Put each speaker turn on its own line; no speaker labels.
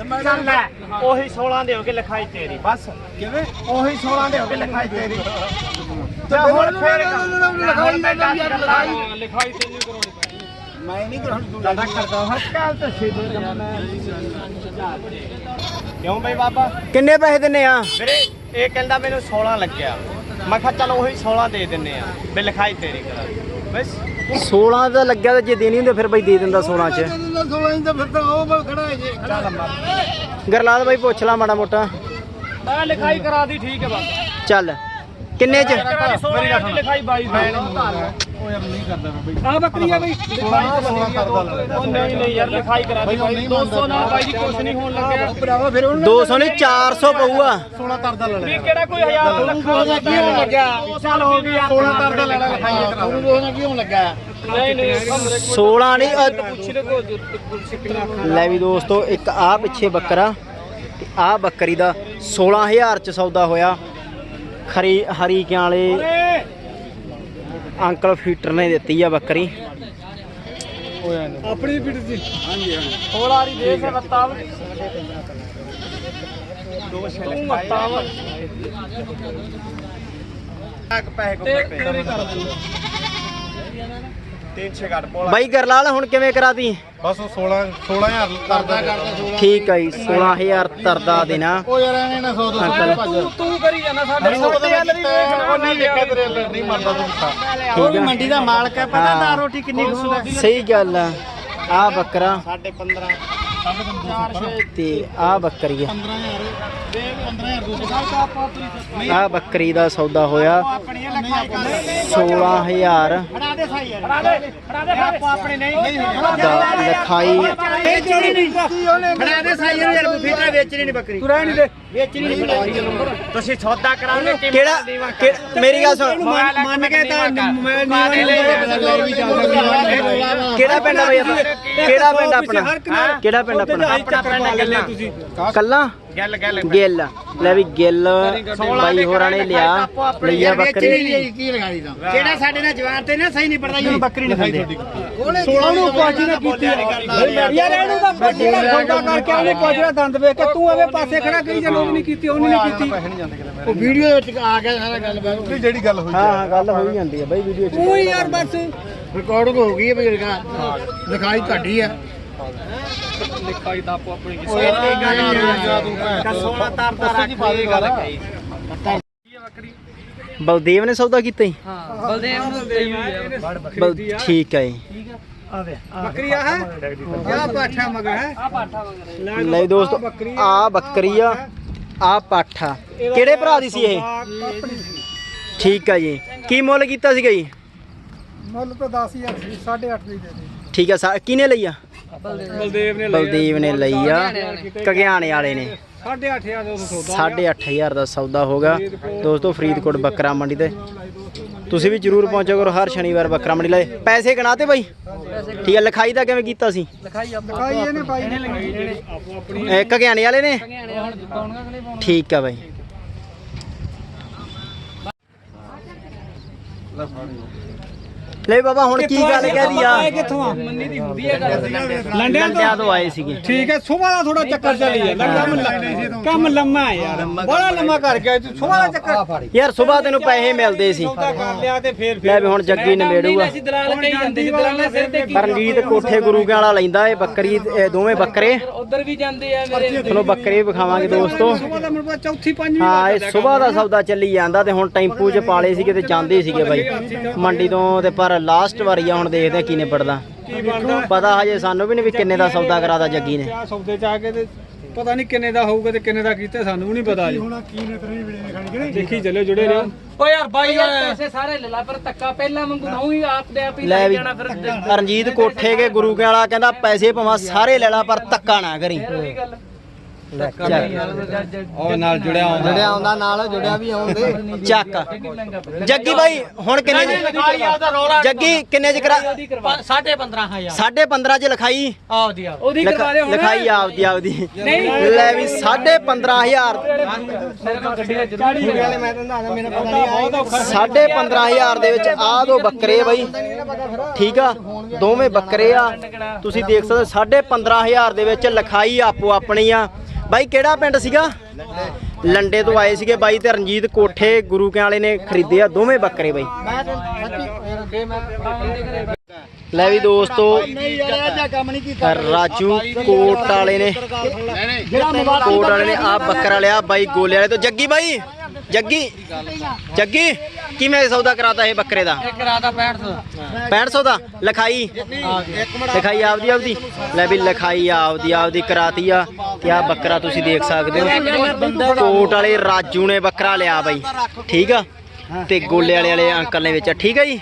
ਚੱਲ ਲੈ ਉਹੀ 16 ਦੇ ਹੋਗੇ ਲਿਖਾਈ ਤੇਰੀ ਬਸ
ਕਿਵੇਂ
ਉਹੀ 16 ਦੇ ਹੋਗੇ ਲਿਖਾਈ ਤੇਰੀ
ਤੇ
ਹੁਣ
ਫਿਰ ਲਿਖਾਈ
ਕੇ ਲਿਖਾਈ
ਲਿਖਾਈ ਤੈਨੂੰ ਕਰਾਉਣੀ ਪੈਣੀ
ਮੈਂ ਨਹੀਂ ਕਰਾਉਣੀ ਤੂੰ
ਦਾਦਾ ਕਰਦਾ ਹਾਂ ਕੱਲ ਤਾਂ ਸਿੱਧੇ ਕਿਉਂ ਬਈ ਬਾਬਾ
ਕਿੰਨੇ ਪੈਸੇ ਦਿੰਨੇ ਆ
ਵੀਰੇ ਇਹ ਕਹਿੰਦਾ ਮੈਨੂੰ 16 ਲੱਗਿਆ ਮੈਂ ਕਿਹਾ ਚਲ ਉਹੀ 16 ਦੇ ਦਿੰਨੇ ਆ ਵੀ ਲਿਖਾਈ ਤੇਰੀ ਕਰਾ ਬਸ
16 ਦਾ ਲੱਗਿਆ ਤੇ ਜੇ ਦੇਣੀ ਹੁੰਦੇ ਫਿਰ ਬਈ ਦੇ ਦਿੰਦਾ 16 ਚ।
16 ਇੰਚ ਤਾਂ ਫਿਰ ਤਾਂ ਉਹ ਬਲ ਖੜਾ ਹੈ ਜੀ।
ਚੱਲ ਮਰ
ਗਰਲਾਲ ਬਾਈ ਪੁੱਛ ਲਾ ਮਾੜਾ ਮੋਟਾ।
ਮੈਂ ਲਿਖਾਈ ਕਰਾ ਦੀ ਠੀਕ ਹੈ ਬਸ
ਚੱਲ। ਕਿੰਨੇ ਚ?
ਮੇਰੀ ਗੱਲ ਲਿਖਾਈ 22
ਉਹ ਯਾਰ ਨਹੀਂ ਕਰਦਾ ਮੈਂ ਬਈ।
ਆ ਬੱਕਰੀ ਆ ਬਈ।
ਲੈ
ਉਹ ਨਹੀਂ ਨਹੀਂ ਯਾਰ ਲਿਖਾਈ ਕਰਾ ਦੀ
ਬਾਈ, ਉਹ ਨਹੀਂ
200 ਨਾਲ ਬਾਈ ਜੀ ਕੁਛ ਨਹੀਂ ਹੋਣ ਲੱਗਿਆ।
ਭਰਾਵਾ ਫਿਰ ਉਹਨੂੰ
200 ਨਹੀਂ 400 ਪਊਗਾ।
16 ਤਰਦਾ ਲੈ
ਵੀ
ਲੈ
ਕਿਹੜਾ ਕੋਈ ਹਜ਼ਾਰ ਲੱਖਾਂ ਦਾ ਕੀ ਹੋਣ ਲੱਗਿਆ?
ਚੱਲ ਹੋ ਗਈ
16 ਤਰਦਾ ਲੈ ਲੈ ਲਿਖਾਈ ਕਰਾ ਉਹਨੂੰ ਉਹਨਾਂ ਕਿਉਂ ਲੱਗਾ
ਨਹੀਂ ਨਹੀਂ
16 ਨਹੀਂ ਅ,
ਪੁੱਛ ਲੈ ਕੋ ਸਿੱਕਣਾ
ਲੈ। ਵੀ ਦੋਸਤੋ ਇੱਕ ਆ ਪਿੱਛੇ ਬੱਕਰਾ ਤੇ ਆ ਬੱਕਰੀ ਦਾ 16000 ਚ ਸੌਦਾ ਹੋਇਆ। ਹਰੀ ਹਰੀ ਕਿਆਂ ਅੰਕਲ ਫੀਟਰ ਨੇ ਦਿੱਤੀ ਆ ਬੱਕਰੀ।
ਆਪਣੀ ਫੀਟ ਸੀ। ਹਾਂਜੀ
ਥੋੜਾ ਰੀ ਦੇ ਸੇ ਬਤਾਵ ਦੋ ਸ਼ੇ
ਬਤਾਵ ਤੱਕ ਪੈਸੇ ਕੋ ਪੈਸੇ
ਬਾਈ ਗਰਲਾਲ ਹੁਣ ਕਿਵੇਂ ਕਰਾਤੀ?
ਬਸ 16 16000 ਕਰਦਾ ਕਰਦਾ
ਠੀਕ ਆ ਜੀ 16000 ਤਰਦਾ ਦੇਣਾ।
ਉਹ ਯਾਰ ਐਵੇਂ ਨਾ 100
ਤੂੰ ਤੂੰ ਕਰੀ ਜਾਂਦਾ ਸਾਡੇ
ਸੋਤੇ ਨਹੀਂ ਵੇਖਣਾ ਤੇਰੇ ਅੰਦਰ ਨਹੀਂ ਮੰਨਦਾ ਤੂੰ ਤਾਂ
ਉਹ ਵੀ
ਮੰਡੀ ਦਾ ਮਾਲਕ ਹੈ
ਪਤਾ ਨਾ
ਰੋਟੀ ਕਿੰਨੀ ਖੁੰਦਾ
ਸਹੀ ਗੱਲ ਆ। ਆ ਬੱਕਰਾ।
15
ਤੇ ਆ ਬੱਕਰੀ ਆ। ਆ ਬੱਕਰੀ ਦਾ ਸੌਦਾ ਹੋਇਆ। 16000
ਫੜਾ ਦੇ ਸਾਈ ਯਾਰ
ਫੜਾ ਦੇ ਫੜਾ ਦੇ। ਆਪੋ ਆਪਣੇ ਨਹੀਂ
ਦਾ ਲਿਖਾਈ
ਵੇਚਣੀ ਨਹੀਂ। ਫੜਾ ਦੇ ਸਾਈ ਯਾਰ ਫੀਟਾ ਵੇਚਣੀ ਨਹੀਂ ਬੱਕਰੀ।
ਤੂੰ ਰਹਿ ਨਹੀਂ ਦੇ।
ਵੇਚਣੀ ਨਹੀਂ
ਤੁਸੀਂ ਸੌਦਾ ਕਰਾਓਗੇ ਕਿ
ਕਿਹੜਾ ਮੇਰੀ ਗੱਲ ਸੁਣ।
ਮੰਨ ਕੇ ਤਾਂ ਮੈਂ
ਕਿਹੜਾ ਪਿੰਡ ਆ ਬਈ ਕਿਹੜਾ ਪਿੰਡ ਆਪਣਾ? ਕਿਹੜਾ ਪਿੰਡ ਆਪਣਾ?
ਆਪਣਾ ਪਿੰਡ ਗੱਲਾਂ ਤੁਸੀਂ।
ਕੱਲਾ?
ਗੱਲ ਗੱਲ।
ਗਿੱਲ। ਲੈ ਵੀ ਗਿੱਲ ਬਾਈ ਹੋਰਾਂ ਨੇ ਲਿਆ ਲਈਆ ਬੱਕਰੀ।
ਕੀ ਲਗਾਈ ਦਾ ਜਿਹੜਾ ਸਾਡੇ ਨਾਲ ਜਵਾਨ ਤੇ ਨਾ ਸਹੀ ਨਹੀਂ ਪੜਦਾ ਉਹਨੂੰ ਬੱਕਰੀ ਨਹੀਂ ਖਾਂਦੇ। 16 ਨੂੰ ਪਾਜੀ ਨਾ ਕੀਤੀ
ਯਾਰ ਇਹਨੂੰ ਤਾਂ ਬੱਚੇ ਦਾ ਸੌਦਾ ਕਰਕੇ ਉਹਨੇ ਪੁੱਛਣਾ ਦੰਦ ਵੇਖ ਕੇ ਤੂੰ ਐਵੇਂ ਪਾਸੇ ਖੜਾ ਕਰੀ ਜਾਂ ਉਹਨੇ ਨਹੀਂ ਕੀਤੀ ਉਹਨੇ ਨਹੀਂ ਕੀਤੀ
ਪੈਸੇ ਨਹੀਂ ਜਾਂਦੇ ਕਿਤੇ। ਉਹ ਵੀਡੀਓ ਵਿੱਚ ਆ ਗਿਆ ਸਾਰਾ ਗੱਲ ਬਾਤ ਜਿਹੜੀ ਗੱਲ ਹੋਈ
ਹਾਂ ਹਾਂ ਗੱਲ ਹੋਈ ਜਾਂਦੀ ਆ ਬਾਈ ਵੀਡੀਓ 'ਚ।
ਤੂੰ ਹੀ ਯਾਰ ਬਸ
ਰਿਕਾਰਡਿੰਗ ਹੋ ਗਈ ਹੈ ਬਈ ਦਿਖਾਈ ਘੱਟੀ ਆ।
ਲਿਖਾਈ ਤਾਂ ਆਪੋ ਆਪਣੀ
ਕਸੋਲਾ ਤਾਰ ਦਾ ਰੱਖ ਦੀ ਗੱਲ ਕਹੀ।
ਬਲਦੇਵ ਨੇ ਸੌਦਾ ਕੀਤਾ ਜੀ
ਹਾਂ ਬਲਦੇਵ ਨੂੰ ਹੈ
ਠੀਕ ਹੈ ਜੀ
ਬੱਕਰੀ ਆ ਹੈ? ਕਿਆ ਪਾਠਾ ਮਗਰ ਹੈ?
ਆ ਪਾਠਾ ਵਗੈਰਾ
ਲੈ ਦੋਸਤੋ ਆ ਬੱਕਰੀ ਆ ਆ ਪਾਠਾ। ਕਿਹੜੇ ਭਰਾ ਦੀ ਸੀ ਇਹ? ਠੀਕ ਆ ਜੀ। ਕੀ ਮੁੱਲ ਕੀਤਾ ਸੀਗਾ ਜੀ?
ਮੁੱਲ ਤਾਂ 10000 ਸੀ 8.5 ਦੀ ਦੇ ਦੇ।
ਠੀਕ ਆ ਕਿਹਨੇ ਲਈ ਆ?
ਬਲਦੇਵ ਨੇ
ਬਲਦੇਵ ਨੇ ਲਈ ਆ। ਕਗਿਆਣੇ ਵਾਲੇ ਨੇ।
8.5 ਦਾ ਸੌਦਾ
8500 ਦਾ ਸੌਦਾ ਹੋਗਾ ਦੋਸਤੋ ਫਰੀਦਕੋਟ ਬੱਕਰਾ ਮੰਡੀ ਤੇ। ਤੁਸੀਂ ਵੀ ਜਰੂਰ ਪਹੁੰਚੋ ਕਰੋ ਹਰ ਸ਼ਨੀਵਾਰ ਬੱਕਰਾ ਮੰਡੀ ਲੈ ਪੈਸੇ ਗਣਾਤੇ ਬਾਈ? ਠੀਕ ਆ ਲਿਖਾਈ ਦਾ ਕਿਵੇਂ ਕੀਤਾ ਸੀ?
ਲਿਖਾਈ ਆਪੋ
ਲਿਖਾਈ ਇਹਨੇ ਪਾਈ ਨੇ।
ਵਾਲੇ ਠੀਕ ਆ ਬਾਈ। ਲੈ ਬਾਬਾ ਹੁਣ ਕੀ ਗੱਲ ਆ?
ਕਿੱਥੋਂ ਆ? ਮੰਨੀ ਦੀ ਹੁੰਦੀ ਹੈ ਗੱਲ।
ਲੰਡਿਆਂ ਤੋਂ ਆਏ ਸੀਗੇ।
ਠੀਕ ਹੈ ਸੁਬਾਹ ਦਾ ਥੋੜਾ ਚੱਕਰ ਚੱਲੀ ਹੈ ਕੰਮ ਕੰਮ ਲੰਮਾ ਹੈ ਯਾਰ। ਬੜਾ ਲੰਮਾ ਕਰ ਗਿਆ। ਤੂੰ ਸੁਬਾਹ ਦਾ ਚੱਕਰ।
ਯਾਰ ਸਵੇਰ ਤੈਨੂੰ ਪੈਸੇ ਮਿਲਦੇ ਸੀ।
ਕਰ ਲਿਆ ਤੇ ਫੇਰ
ਲੈ ਵੀ ਹੁਣ ਜੱਗੀ ਨਿਬੇੜੂਗਾ।
ਅਸੀਂ ਦਲਾਲ ਕਹੀ ਜਾਂਦੇ ਸੀ ਦਲਾਲ ਸਿਰ ਤੇ ਕੀ
ਰਣਜੀਤ ਕੋਠੇ ਗੁਰੂ ਕੇ ਵਾਲਾ ਲੈਂਦਾ ਇਹ ਬੱਕਰੀ ਦੋਵੇਂ ਬੱਕਰੇ।
ਉਧਰ ਵੀ ਜਾਂਦੇ ਆ ਮੇਰੇ
ਤੁਹਾਨੂੰ ਬੱਕਰੇ ਵੀ ਵਿਖਾਵਾਂਗੇ ਦੋਸਤੋ।
ਸੁਬਾਹ ਚੌਥੀ ਪੰਜਵੀਂ
ਹਾਂ ਇਹ ਸਵੇਰ ਦਾ ਸੌਦਾ ਚੱਲੀ ਜਾਂਦਾ ਤੇ ਹੁਣ ਟੈਂਪੂ 'ਚ ਪਾਲੇ ਸੀਗੇ ਤੇ ਜਾਂਦੇ ਸੀਗੇ ਬਾਈ। ਮੰਡੀ ਤੋਂ ਤੇ ਪਰ ਲਾਸਟ ਵਾਰੀ ਆ ਹੁਣ ਦੇਖਦੇ ਆ ਕੀ
ਬਣਦਾ?
ਪਤਾ ਹਜੇ ਸਾਨੂੰ ਵੀ ਨਹੀਂ ਵੀ ਕਿੰਨੇ ਦਾ ਸੌਦਾ ਕਰਾਦਾ ਜੱਗੀ ਨੇ।
ਆ ਸੌਦੇ ਚ ਆ ਕੇ ਤੇ ਪਤਾ ਨਹੀਂ ਕਿੰਨੇ ਦਾ ਹੋਊਗਾ ਤੇ ਕਿੰਨੇ ਦਾ ਕੀਤਾ ਸਾਨੂੰ ਵੀ ਨਹੀਂ ਪਤਾ ਜੀ
ਹੁਣ ਕੀ ਨੇ ਤੇਰੀ ਵੀਡੀਓ ਨੇ ਖਾਣੀ ਕਿ
ਦੇਖੀ ਚੱਲਿਓ ਜੁੜੇ ਰਹੋ। ਓ ਯਾਰ ਬਾਈ ਪੈਸੇ ਸਾਰੇ ਲੈ ਲਾ ਪਰ ਧੱਕਾ ਪਹਿਲਾਂ ਵਾਂਗੂ ਨਾ ਹੀ ਆਪ ਦੇ ਆਪ ਹੀ
ਲੈ
ਲੈ
ਵੀ
ਜਾਣਾ ਫਿਰ
ਰਣਜੀਤ ਕੋਠੇ ਕੇ ਗੁਰੂ ਕੇ ਵਾਲਾ ਕਹਿੰਦਾ ਪੈਸੇ ਭਾਵੇਂ ਸਾਰੇ ਲੈ ਲਾ ਪਰ ਧੱਕਾ ਨਾ ਕਰੀ।
ਇਹ ਗੱਲ। ਉਹ ਨਾਲ ਜੁੜਿਆ ਆਉਂਦਾ
ਜੁੜਿਆ ਆਉਂਦਾ ਨਾਲ ਜੁੜਿਆ ਵੀ ਆਉਂਦੇ।
ਚੱਕ। ਜੱਗੀ ਬਾਈ ਹੁਣ ਕਿੰਨੇ ਚ ਜੱਗੀ ਕਿੰਨੇ ਚ ਕਰਾ
ਸਾਢੇ 15000
ਸਾਢੇ 15 ਚ ਲਿਖਾਈ?
ਆਓ ਦੀ ਆਓ
ਉਹਦੀ ਕਰਵਾ ਦੇ ਹੁਣ।
ਲਿਖਾਈ ਆਪਦੀ ਆਪਦੀ।
ਨਹੀਂ।
ਲੈ ਵੀ ਸਾਢੇ 15000
ਵਾਲੇ ਮੈਂ ਤਾਂ ਦੱਸਦਾ ਮੈਨੂੰ ਪਤਾ ਨਹੀਂ ਆਇਆ।
ਸਾਢੇ 15000 ਦੇ ਵਿੱਚ ਆਹ ਦੋ ਬੱਕਰੇ ਆ ਬਾਈ। ਠੀਕ ਆ? ਦੋਵੇਂ ਬੱਕਰੇ ਆ। ਤੁਸੀਂ ਦੇਖ ਸਕਦੇ ਹੋ, ਸਾਢੇ 15000 ਦੇ ਵਿੱਚ ਲਿਖਾਈ ਆਪੋ ਆਪਣੀ ਆ। ਬਾਈ ਕਿਹੜਾ ਪਿੰਡ ਸੀਗਾ? ਲੰਡੇ ਤੋਂ ਆਏ ਸੀਗੇ ਬਾਈ ਤੇ ਰਣਜੀਤ ਕੋਠੇ ਗੁਰੂ ਕੇ ਵਾਲੇ ਨੇ ਖਰੀਦੇ ਆ ਦੋਵੇਂ ਬੱਕਰੇ ਬਾਈ। ਲੈ ਵੀ ਦੋਸਤੋ ਰਾਜੂ ਕੋਟ ਵਾਲੇ ਨੇ ਕੋਟ ਵਾਲੇ ਨੇ ਆ ਬੱਕਰਾ ਲਿਆ ਬਾਈ ਗੋਲੇ ਵਾਲੇ ਤੋਂ। ਜੱਗੀ ਬਾਈ? ਜੱਗੀ ਜੱਗੀ ਕਿਵੇਂ ਸੌਦਾ ਕਰਾਤਾ ਇਹ ਬੱਕਰੇ ਦਾ?
ਇੱਕ ਰਾਤ ਦਾ 6500
6500 ਦਾ? ਲਿਖਾਈ? ਲਿਖਾਈ ਆਪਦੀ ਆਪਦੀ। ਲੈ ਵੀ ਲਿਖਾਈ ਆਪਦੀ ਆਪਦੀ ਕਰਾਤੀ ਆ। ਤੇ ਆ ਬੱਕਰਾ ਤੁਸੀਂ ਦੇਖ ਸਕਦੇ ਹੋ? ਕੋਟ ਵਾਲੇ ਰਾਜੂ ਨੇ ਬੱਕਰਾ ਲਿਆ ਬਾਈ। ਠੀਕ ਆ? ਤੇ ਗੋਲੇ ਵਾਲੇ ਵਾਲੇ ਅੰਕਲ ਨੇ ਵਿੱਚ ਠੀਕ ਆ ਜੀ?